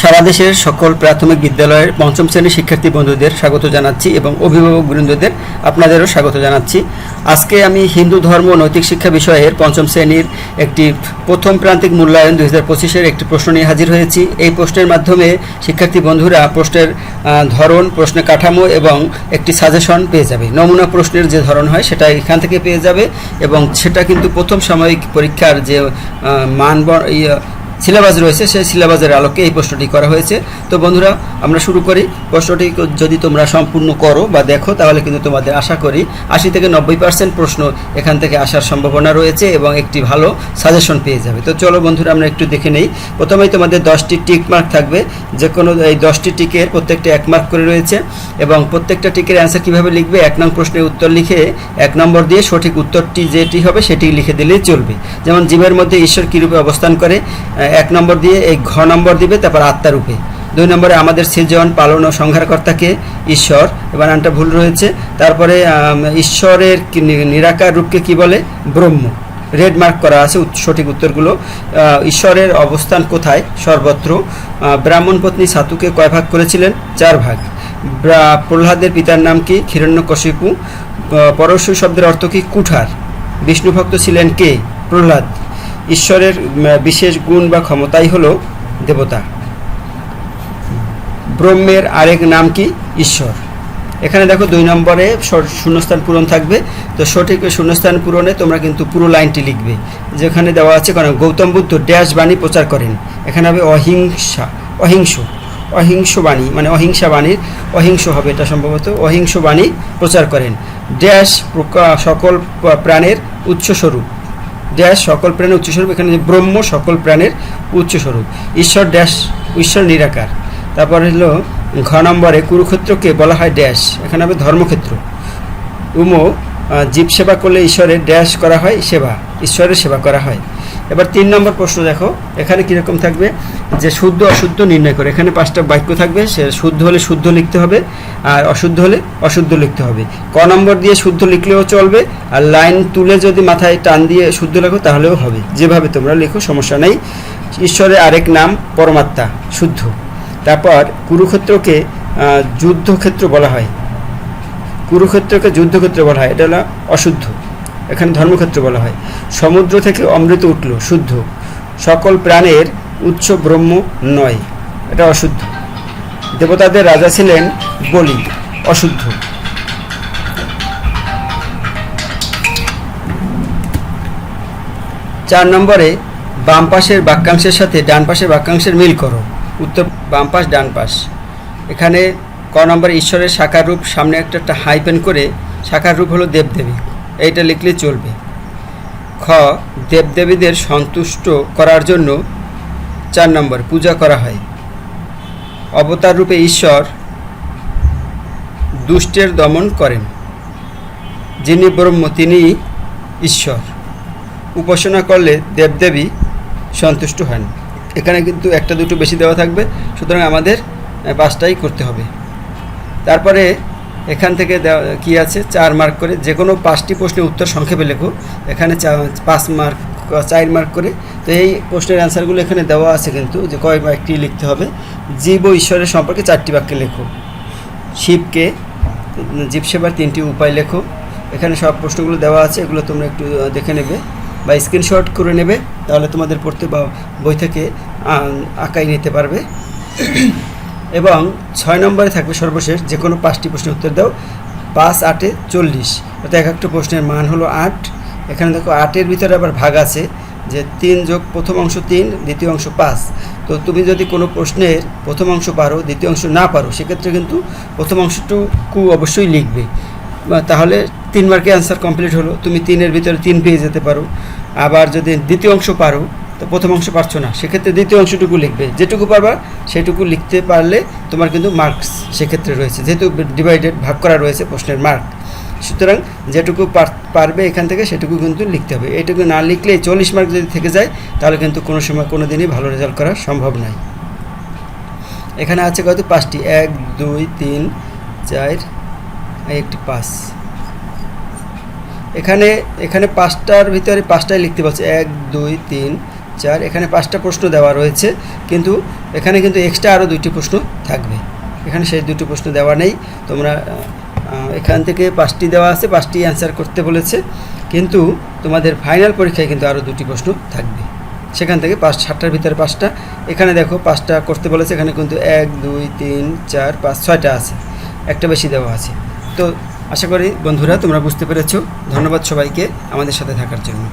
সারা দেশের সকল প্রাথমিক বিদ্যালয়ের পঞ্চম শ্রেণির শিক্ষার্থী বন্ধুদের স্বাগত জানাচ্ছি এবং অভিভাবক বৃন্দদের আপনাদেরও স্বাগত জানাচ্ছি। আজকে আমি হিন্দু ধর্ম নৈতিক শিক্ষা বিষয়ের পঞ্চম শ্রেণির একটি প্রথম প্রান্তিক মূল্যায়ন দুই হাজার পঁচিশের একটি প্রশ্ন নিয়ে হাজির হয়েছি। এই প্রশ্নের মাধ্যমে শিক্ষার্থী বন্ধুরা প্রশ্নের ধরন প্রশ্নের কাঠামো এবং একটি সাজেশন পেয়ে যাবে। নমুনা প্রশ্নের যে ধরন হয় সেটা এখান থেকে পেয়ে যাবে এবং সেটা কিন্তু প্রথম সাময়িক পরীক্ষার যে মান ইয়ে, সিলেবাস রয়েছে, সেই সিলেবাসের আলোকে এই প্রশ্নটি করা হয়েছে। তো বন্ধুরা, আমরা শুরু করি। প্রশ্নটি যদি তোমরা সম্পূর্ণ করো বা দেখো, তাহলে কিন্তু তোমাদের আশা করি আশি থেকে নব্বই পার্সেন্ট প্রশ্ন এখান থেকে আসার সম্ভাবনা রয়েছে এবং একটি ভালো সাজেশন পেয়ে যাবে। তো চলো বন্ধুরা, আমরা একটু দেখে নেই। প্রথমেই তোমাদের দশটি টিক মার্ক থাকবে। যে কোনো এই দশটি টিকের প্রত্যেকটা এক মার্ক করে রয়েছে এবং প্রত্যেকটা টিকের অ্যান্সার কীভাবে লিখবে? এক নং প্রশ্নের উত্তর লিখে এক নম্বর দিয়ে সঠিক উত্তরটি যেটি হবে সেটি লিখে দিলেই চলবে। যেমন জীবের মধ্যে ঈশ্বর কীরূপে অবস্থান করে? এক নম্বর দিয়ে এই ঘ নম্বর দিবে, তারপর আত্মারূপে দুই নম্বরে আমাদের সৃজন পালন ও সংহারকর্তাকে ঈশ্বর, এবার নামটা ভুল রয়েছে। তারপরে ঈশ্বরের নিরাকার রূপকে কি বলে? ব্রহ্ম। রেড মার্ক করা আছে সঠিক উত্তরগুলো। ঈশ্বরের অবস্থান কোথায়? সর্বত্র। ব্রাহ্মণ পত্নী সাতুকে কয় ভাগ করেছিলেন? চার ভাগ। প্রহ্লাদের পিতার নাম কি? হিরণ্যকশিপু পরশু শব্দের অর্থ কি? কুঠার। বিষ্ণু ভক্ত ছিলেন কে? প্রহ্লাদ। ঈশ্বরের বিশেষ গুণ বা ক্ষমতাই হলো দেবতা। ব্রহ্মের আরেক নাম কি? ঈশ্বর। এখানে দেখো দুই নম্বরে শূন্যস্থান পূরণ থাকবে। তো সঠিক শূন্যস্থান পূরণে তোমরা কিন্তু পুরো লাইনটি লিখবে। যেখানে দেওয়া আছে কারণ গৌতম বুদ্ধ ড্যাশ বাণী প্রচার করেন। এখানে হবে অহিংসা, অহিংস অহিংস বাণী মানে অহিংসা বাণীর, অহিংস হবে এটা সম্ভবত, অহিংস বাণী প্রচার করেন। ড্যাশ সকল প্রাণের উৎসস্বরূপ। ড্যাশ সকল প্রাণের উচ্চস্বরূপ। এখানে ব্রহ্ম সকল প্রাণের উচ্চস্বরূপ। ঈশ্বর ড্যাশ, ঈশ্বর নিরাকার। তারপর হলো ঘ নম্বরে কুরুক্ষেত্রকে বলা হয় ড্যাশ। এখানে হবে ধর্মক্ষেত্র। উমো জীব সেবা করলে ঈশ্বরের ড্যাশ করা হয়, সেবা। ঈশ্বরের সেবা করা হয়। এবার তিন নম্বর প্রশ্ন দেখো, এখানে কীরকম থাকবে? যে শুদ্ধ অশুদ্ধ নির্ণয় করে, এখানে পাঁচটা বাক্য থাকবে, সে শুদ্ধ হলে শুদ্ধ লিখতে হবে, আর অশুদ্ধ হলে অশুদ্ধ লিখতে হবে। ক নম্বর দিয়ে শুদ্ধ লিখলেও চলবে, আর লাইন তুলে যদি মাথায় টান দিয়ে শুদ্ধ লেখো, তাহলেও হবে। যেভাবে তোমরা লেখো, সমস্যা নেই। ঈশ্বরের আরেক নাম, পরমাত্মা, শুদ্ধ। তারপর কুরুক্ষেত্রকে যুদ্ধক্ষেত্র বলা হয়। কুরুক্ষেত্রকে যুদ্ধক্ষেত্র বলা হয়, এটা হলো অশুদ্ধ। এখানে ধর্মক্ষেত্র বলা হয়। সমুদ্র থেকে অমৃত উঠল, শুদ্ধ। সকল প্রাণের উৎস ব্রহ্ম নয়, এটা অশুদ্ধ। দেবতাদের রাজা ছিলেন বলি, অশুদ্ধ। চার নম্বরে, বাম পাশের বাক্যাংশের সাথে ডান পাশের বাক্যাংশের মিল করো। উত্তর, বাম পাশ, ডান পাশ। এখানে ক নম্বরে ঈশ্বরের সাকার রূপ সামনে একটা একটা হাইপেন করে সাকার রূপ হলো দেবদেবী। এইটা লিখলে চলবে। খ, দেবদেবীদের সন্তুষ্ট করার জন্য চার নম্বর, পূজা করা হয়। অবতার রূপে ঈশ্বর দুষ্টের দমন করেন, যিনি ব্রহ্ম তিনি ঈশ্বর। উপাসনা করলে দেবদেবী সন্তুষ্ট হন। এখানে কিন্তু একটা দুটো বেশি দেওয়া থাকবে, সুতরাং আমাদের পাঁচটাই করতে হবে। তারপরে এখান থেকে কী আছে? চার মার্ক করে যে কোনো পাঁচটি প্রশ্নের উত্তর সংক্ষেপে লেখো। এখানে পাঁচ মার্ক চার মার্ক করে। তো এই প্রশ্নের অ্যান্সারগুলো এখানে দেওয়া আছে কিন্তু, যে কয় একটি লিখতে হবে। জীব ও ঈশ্বরের সম্পর্কে চারটি বাক্যে লেখো। শিবকে, জীব সেবার তিনটি উপায় লেখো। এখানে সব প্রশ্নগুলো দেওয়া আছে, এগুলো তোমরা একটু দেখে নেবে বা স্ক্রিনশট করে নেবে, তাহলে তোমাদের পড়তে বা বই থেকে আঁকাই নিতে পারবে। এবং ছয় নম্বরে থাকবে সর্বশেষ যে কোনো পাঁচটি প্রশ্নের উত্তর দাও। পাঁচ, আটে চল্লিশ। অর্থাৎ এক একটা প্রশ্নের মান হলো আট। এখানে দেখো আটের ভিতরে আবার ভাগ আছে যে তিন যোগ প্রথম অংশ তিন, দ্বিতীয় অংশ পাঁচ। তো তুমি যদি কোনো প্রশ্নের প্রথম অংশ পারো, দ্বিতীয় অংশ না পারো, সেক্ষেত্রে কিন্তু প্রথম অংশটুকু অবশ্যই লিখবে। তাহলে তিন মার্কে অ্যান্সার কমপ্লিট হলো। তুমি তিনের ভিতরে তিন পেয়ে যেতে পারো। আবার যদি দ্বিতীয় অংশ পারো তো প্রথম অংশ পারছ না। সেক্ষেত্রে দ্বিতীয় অংশটুকু লিখবে। যেটুকু পারবা, সেটুকু লিখতে পারলে তোমার কিন্তু মার্কস সেক্ষেত্রে রয়েছে। যেহেতু ডিভাইডেড ভাগ করা রয়েছে প্রশ্নের মার্ক সুতরাং যেটুকু পার- পারবে এখান থেকে সেটুকু কিন্তু লিখতে হবে। এইটুকু না লিখলে চল্লিশ মার্ক যদি থেকে যায়, তাহলে কিন্তু কোনো সময় কোনো দিনই ভালো রেজাল্ট করা সম্ভব নয়। এখানে আছে কত? পাঁচটি। এক, দুই, তিন, চার একটি পাঁচ। এখানে এখানে পাঁচটার ভিতরে পাঁচটাই লিখতে পারছি এক, দুই, তিন চার এখানে পাঁচটা প্রশ্ন দেওয়া রয়েছে, কিন্তু এখানে কিন্তু এক্সট্রা আরও দুইটি প্রশ্ন থাকবে। এখানে সেই দুটি প্রশ্ন দেওয়া নেই। তোমরা এখান থেকে পাঁচটি দেওয়া আছে, পাঁচটি অ্যান্সার করতে বলেছে। কিন্তু তোমাদের ফাইনাল পরীক্ষায় কিন্তু আরও দুটি প্রশ্ন থাকবে। সেখান থেকে পাঁচ, সাতটার ভিতরে পাঁচটা। এখানে দেখো, পাঁচটা করতে বলেছে, এখানে কিন্তু এক, দুই, তিন, চার, পাঁচ, ছয়টা আছে। একটা বেশি দেওয়া আছে। তো আশা করি বন্ধুরা তোমরা বুঝতে পেরেছ। ধন্যবাদ সবাইকে আমাদের সাথে থাকার জন্য।